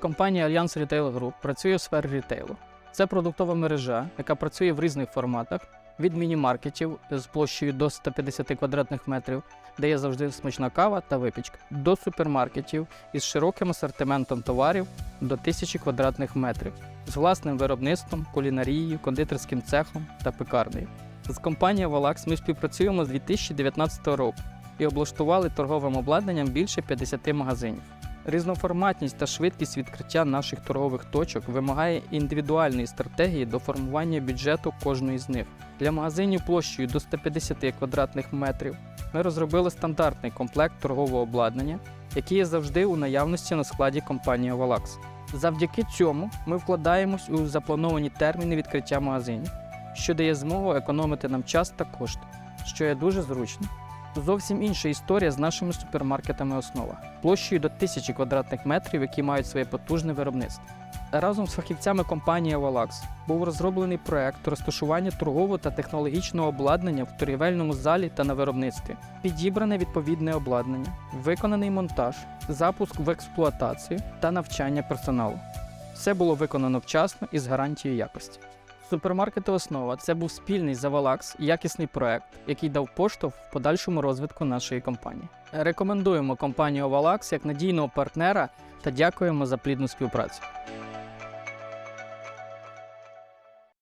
Компанія Allianz Retail Group працює в сфері рітейлу. Це продуктова мережа, яка працює в різних форматах від міні-маркетів з площею до 150 квадратних метрів, де є завжди смачна кава та випічка, до супермаркетів із широким асортиментом товарів до 1000 квадратних метрів, з власним виробництвом, кулінарією, кондитерським цехом та пекарнею. З компанією Valax ми співпрацюємо з 2019 року і облаштували торговим обладнанням більше 50 магазинів. Різноформатність та швидкість відкриття наших торгових точок вимагає індивідуальної стратегії до формування бюджету кожної з них. Для магазинів площею до 150 квадратних метрів ми розробили стандартний комплект торгового обладнання, який є завжди у наявності на складі компанії Valax. Завдяки цьому ми вкладаємось у заплановані терміни відкриття магазинів, що дає змогу економити нам час та кошти, що є дуже зручно. Зовсім інша історія з нашими супермаркетами основа площею до 1000 квадратних метрів, які мають своє потужне виробництво. Разом з фахівцями компанії Valax був розроблений проект розташування торгового та технологічного обладнання в торгівельному залі та на виробництві, підібране відповідне обладнання, виконаний монтаж, запуск в експлуатацію та навчання персоналу. Все було виконано вчасно і з гарантією якості. Супермаркети Основа це був спільний за Valax якісний проект, який дав поштовх в подальшому розвитку нашої компанії. Рекомендуємо компанію Овалакс як надійного партнера та дякуємо за плідну співпрацю.